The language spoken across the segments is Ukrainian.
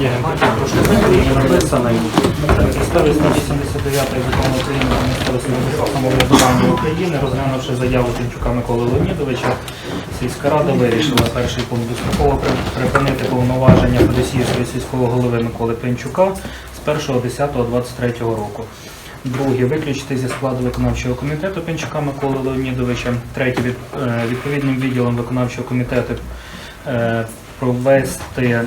Є, трошки закріплення. Підставі статті 79 закону України про місцеве самоврядування України, розглянувши заяву Тимчука Миколи Леонідовича, сільська рада вирішила перший пункт достроково припинити повноваження Федосіївського сільського голови Миколи Пенчука з 1.10.23 року. Друге, виключити зі складу виконавчого комітету Пенчука Миколи Леонідовича. Третє, е, відповідним відділом виконавчого комітету е, провести е,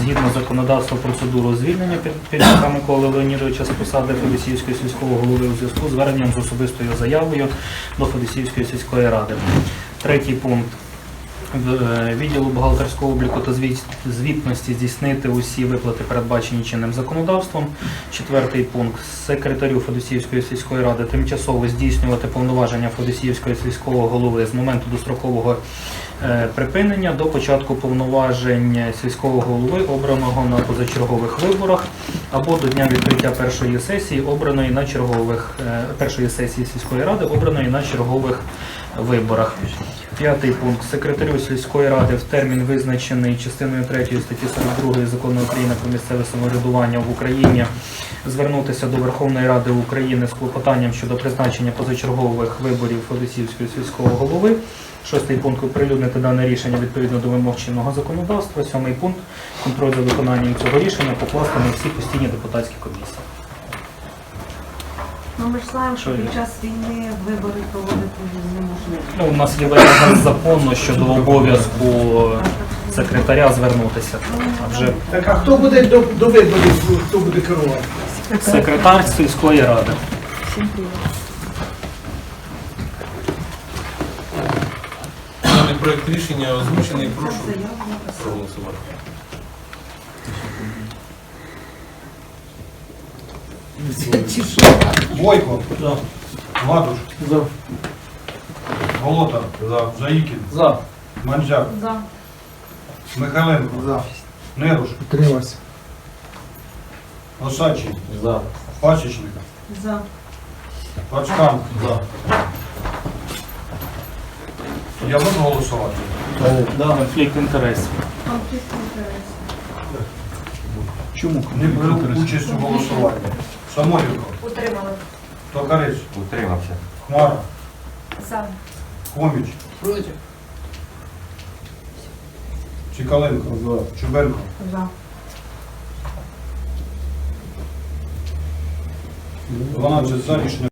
згідно законодавства процедуру звільнення під Пенчука Миколи Леонідовича з посади Федосіївського сільського голови у зв'язку з зверненням з особистою заявою до Федосіївської сільської ради. Третій пункт. Е, відділу бухгалтерського обліку та звіт- звітності здійснити усі виплати, передбачені чинним законодавством. Четвертий пункт. Секретарю Федосіївської сільської ради тимчасово здійснювати повноваження Федосіївського сільського голови з моменту дострокового е, припинення до початку повноважень сільського голови, обраного на позачергових виборах, або до дня відкриття першої сесії, обраної на чергових е, першої сесії сільської ради, обраної на чергових виборах. П'ятий пункт. Секретарю сільської ради в термін визначений частиною 3 статті 42 закону України про місцеве самоврядування в Україні звернутися до Верховної Ради України з клопотанням щодо призначення позачергових виборів Федосіївського сільського голови. Шостий пункт оприлюднити дане рішення відповідно до вимог чинного законодавства. Сьомий пункт контроль за виконанням цього рішення покласти на всі постійні депутатські комісії. Ну, ми ж знаємо, що під час війни вибори проводити неможливо. Ну, у нас є варіант закону щодо обов'язку секретаря звернутися. А вже Так, а хто буде до, до виборів, хто буде керувати? секретар сільської ради. Даний проект рішення озвучений. Прошу проголосувати. Бойко. За. Гладуш. За. Голота. За. Заїкін. За. Манджак. За. Михайленко. За. Неруш. Підтримався. Осадчий. За. Пасічник. За. Пачкан. За. Я можу голосувати? Конфлікт інтересів. Конфлікт інтересів. Чому? Не беру участь у голосуванні. Самойко. Утримали. Токарець. Утримався. Хмара. За. Хоміч. Проти. Чекаленко. За. Чубенко. За. 12 за рішення.